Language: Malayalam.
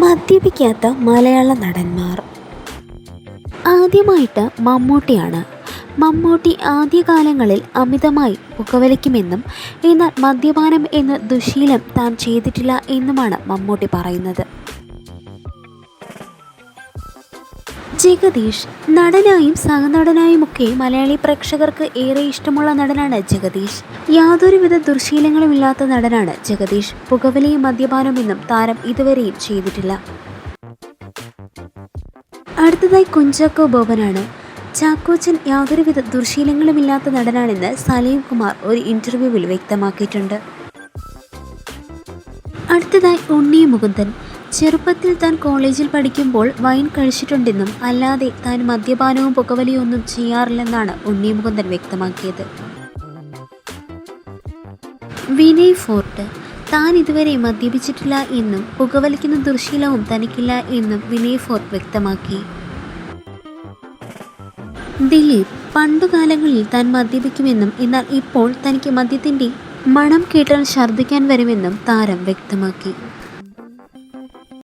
മദ്യപിക്കാത്ത മലയാള നടന്മാർ. ആദ്യമായിട്ട് മമ്മൂട്ടിയാണ്. മമ്മൂട്ടി ആദ്യകാലങ്ങളിൽ അമിതമായി പുകവലിക്കുമെന്നും എന്നാൽ മദ്യപാനം എന്ന ദുശീലം താൻ ചെയ്തിട്ടില്ല എന്നുമാണ് മമ്മൂട്ടി പറയുന്നത്. ജഗദീഷ് നടനായും സഹനടനായുമൊക്കെ മലയാളി പ്രേക്ഷകർക്ക് ഏറെ ഇഷ്ടമുള്ള നടനാണ് ജഗദീഷ്. യാതൊരുവിധ ദുർശീലങ്ങളും ഇല്ലാത്ത നടനാണ് ജഗദീഷ്. പുകവലിയും മദ്യപാനമെന്നും താരം ഇതുവരെയും ചെയ്തിട്ടില്ല. അടുത്തതായി കുഞ്ചാക്കോ ബോബനാണ്. ചാക്കോച്ചൻ യാതൊരുവിധ ദുർശീലങ്ങളുമില്ലാത്ത നടനാണെന്ന് സലീം കുമാർ ഒരു ഇന്റർവ്യൂവിൽ വ്യക്തമാക്കിയിട്ടുണ്ട്. അടുത്തതായി ഉണ്ണി മുകുന്ദൻ. ചെറുപ്പത്തിൽ താൻ കോളേജിൽ പഠിക്കുമ്പോൾ വൈൻ കഴിച്ചിട്ടുണ്ടെന്നും അല്ലാതെ താൻ മദ്യപാനവും പുകവലിയും ഒന്നും ചെയ്യാറില്ലെന്നാണ് ഉണ്ണി മുകുന്ദൻ വ്യക്തമാക്കിയത്. വിനയ് ഫോർട്ട് താൻ ഇതുവരെ മദ്യപിച്ചിട്ടില്ല എന്നും പുകവലിക്കുന്ന ദുർശീലവും തനിക്കില്ല എന്നും വിനയ് ഫോർട്ട് വ്യക്തമാക്കി. ദിലീപ് പണ്ടുകാലങ്ങളിൽ താൻ മദ്യപിക്കുമെന്നും എന്നാൽ ഇപ്പോൾ തനിക്ക് മദ്യത്തിന്റെ മണം കേട്ടാൽ ഛർദ്ദിക്കാൻ വരുമെന്നും താരം വ്യക്തമാക്കി.